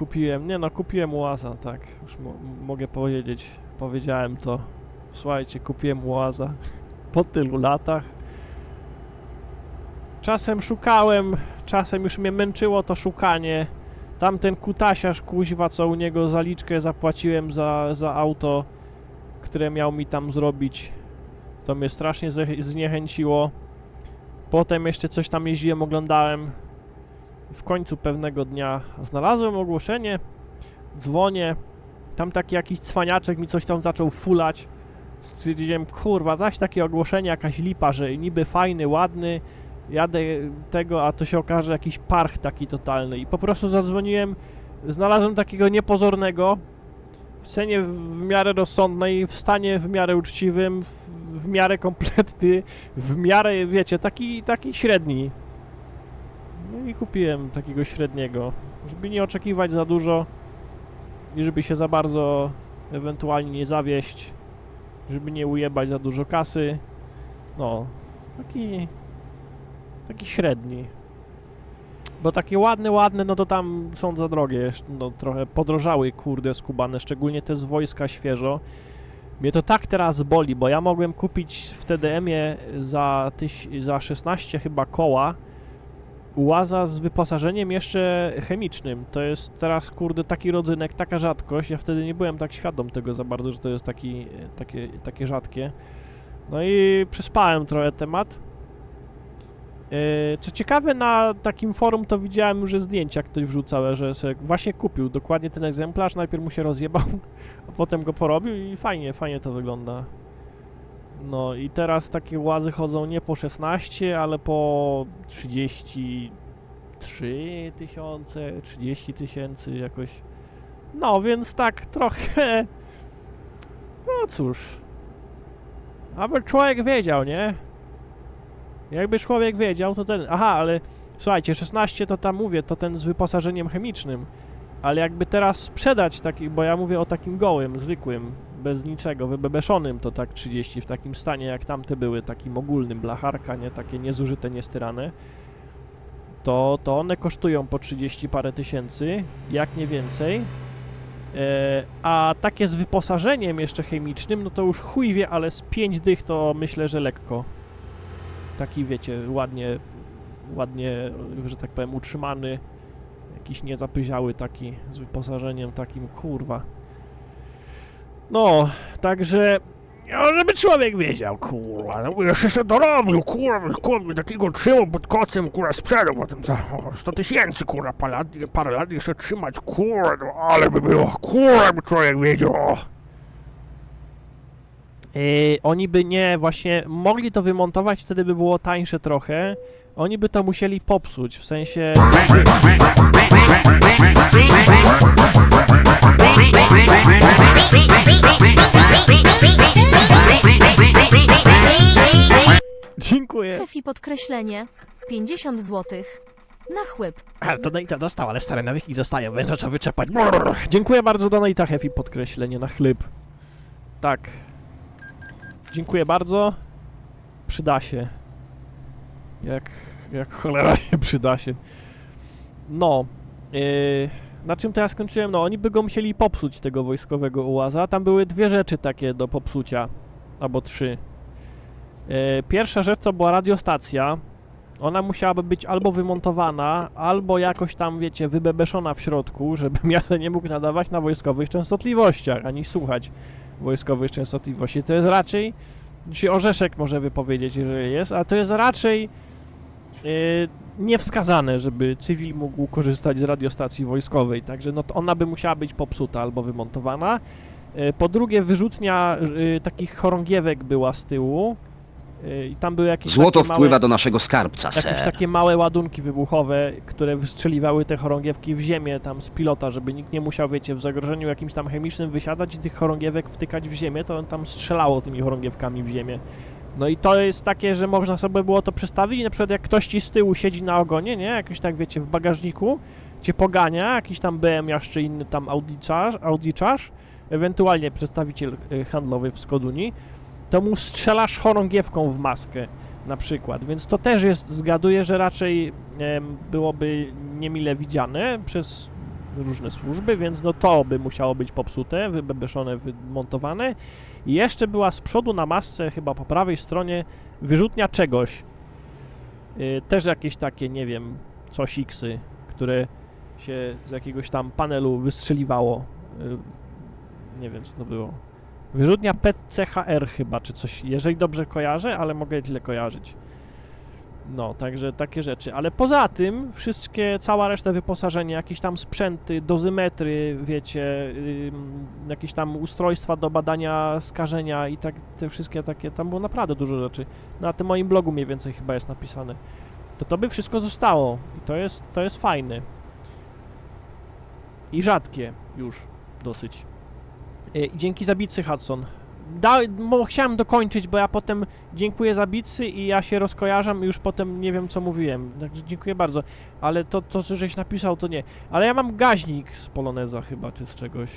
kupiłem, nie no, kupiłem Łaza, tak, już mo mogę powiedzieć, powiedziałem to. Słuchajcie, kupiłem Łaza po tylu latach. Czasem szukałem, czasem już mnie męczyło to szukanie. Tamten kutasiarz kuźwa, co u niego zaliczkę zapłaciłem za, za auto, które miał mi tam zrobić, to mnie strasznie zniechęciło. Potem jeszcze coś tam jeździłem, oglądałem. W końcu pewnego dnia znalazłem ogłoszenie, dzwonię, tam taki jakiś cwaniaczek mi coś tam zaczął fulać. Stwierdziłem, kurwa, zaś takie ogłoszenie, jakaś lipa, że niby fajny, ładny, jadę tego, a to się okaże jakiś parch taki totalny. I po prostu zadzwoniłem, znalazłem takiego niepozornego, w cenie w miarę rozsądnej, w stanie w miarę uczciwym, w, w miarę kompletny, w miarę, wiecie, taki, taki średni. No i kupiłem takiego średniego, żeby nie oczekiwać za dużo i żeby się za bardzo ewentualnie nie zawieść, żeby nie ujebać za dużo kasy. No, taki, taki średni. Bo takie ładne, ładne, no to tam są za drogie, no trochę podrożały, kurde, skubane, szczególnie te z wojska świeżo. Mnie to tak teraz boli, bo ja mogłem kupić w TDM-ie za, za 16 chyba koła Łaza z wyposażeniem jeszcze chemicznym. To jest teraz, kurde, taki rodzynek, taka rzadkość. Ja wtedy nie byłem tak świadom tego za bardzo, że to jest taki, takie, takie rzadkie. No i przespałem trochę temat. Yy, Co ciekawe, na takim forum to widziałem już zdjęcia ktoś wrzucał, że sobie właśnie kupił dokładnie ten egzemplarz, najpierw mu się rozjebał, a potem go porobił i fajnie, fajnie to wygląda. No i teraz takie łazy chodzą nie po 16, ale po 33 tysiące, 30 tysięcy jakoś. No więc tak trochę. No cóż. Aby człowiek wiedział, nie? Jakby człowiek wiedział, to ten. Aha, ale słuchajcie, 16 to tam mówię, to ten z wyposażeniem chemicznym. Ale jakby teraz sprzedać taki, bo ja mówię o takim gołym, zwykłym, bez niczego, wybebeszonym, to tak 30 w takim stanie jak tamte były, takim ogólnym, blacharka, nie, takie niezużyte, niestyrane, to, to one kosztują po 30 parę tysięcy, jak nie więcej. E, a takie z wyposażeniem jeszcze chemicznym, no to już chuj wie, ale z 5 dych to myślę, że lekko. Taki wiecie, ładnie, ładnie, że tak powiem, utrzymany, jakiś niezapyziały taki, z wyposażeniem takim, kurwa. No, także... No, żeby człowiek wiedział, kurwa, no, jeszcze się dorobił, kurwa, kurwa, takiego trzymał pod kocem, kurwa, sprzedał potem za o, 100 tysięcy, kurwa, parę lat, parę lat jeszcze trzymać, kurwa, no, ale by było, kurwa, by człowiek wiedział. Yy, oni by nie, właśnie, mogli to wymontować, wtedy by było tańsze trochę, oni by to musieli popsuć, w sensie... Hefi podkreślenie 50 zł. Na chłyb. To Donata dostał, ale stare nawyki zostają, węża trzeba wyczepać. Brrr. Dziękuję bardzo Donata Heavy, podkreślenie na chleb. Tak. Dziękuję bardzo. Przyda się. Jak, jak cholera się przyda się. No. Yy, na czym ja skończyłem? No, oni by go musieli popsuć, tego wojskowego ułaza. Tam były dwie rzeczy takie do popsucia. Albo trzy. Yy, pierwsza rzecz to była radiostacja. Ona musiałaby być albo wymontowana, albo jakoś tam, wiecie, wybebeszona w środku, żebym ja nie mógł nadawać na wojskowych częstotliwościach, ani słuchać wojskowych częstotliwości. To jest raczej, się orzeszek może wypowiedzieć, jeżeli jest, a to jest raczej yy, niewskazane, żeby cywil mógł korzystać z radiostacji wojskowej, także no ona by musiała być popsuta albo wymontowana. Yy, po drugie, wyrzutnia yy, takich chorągiewek była z tyłu, i tam były jakieś Złoto takie małe- wpływa do naszego skarbca, jakieś ser. takie małe ładunki wybuchowe, które wystrzeliwały te chorągiewki w ziemię tam z pilota, żeby nikt nie musiał, wiecie, w zagrożeniu jakimś tam chemicznym wysiadać i tych chorągiewek wtykać w ziemię, to on tam strzelało tymi chorągiewkami w ziemię. No i to jest takie, że można sobie było to przestawić na przykład jak ktoś ci z tyłu siedzi na ogonie, nie, jakoś tak, wiecie, w bagażniku, cię pogania, jakiś tam BM czy inny tam audiczarz, audiczarz ewentualnie przedstawiciel y, handlowy w Skoduni, to mu strzelasz chorągiewką w maskę na przykład, więc to też jest, zgaduję, że raczej byłoby niemile widziane przez różne służby, więc no to by musiało być popsute, wybebeszone, wymontowane. I jeszcze była z przodu na masce, chyba po prawej stronie, wyrzutnia czegoś. Y, też jakieś takie, nie wiem, coś Xy, które się z jakiegoś tam panelu wystrzeliwało. Y, nie wiem, co to było. Wyrzutnia PCHR chyba, czy coś, jeżeli dobrze kojarzę, ale mogę źle kojarzyć. No, także takie rzeczy. Ale poza tym, wszystkie, cała reszta wyposażenia, jakieś tam sprzęty, dozymetry, wiecie, ym, jakieś tam ustrojstwa do badania skażenia i tak, te wszystkie takie, tam było naprawdę dużo rzeczy. Na tym moim blogu mniej więcej chyba jest napisane. To to by wszystko zostało i to jest, to jest fajne. I rzadkie już dosyć. Y, I dzięki za bicy, Hudson. Da, chciałem dokończyć, bo ja potem dziękuję za bicy i ja się rozkojarzam i już potem nie wiem, co mówiłem. Także dziękuję bardzo. Ale to, to, żeś napisał, to nie. Ale ja mam gaźnik z Poloneza chyba, czy z czegoś.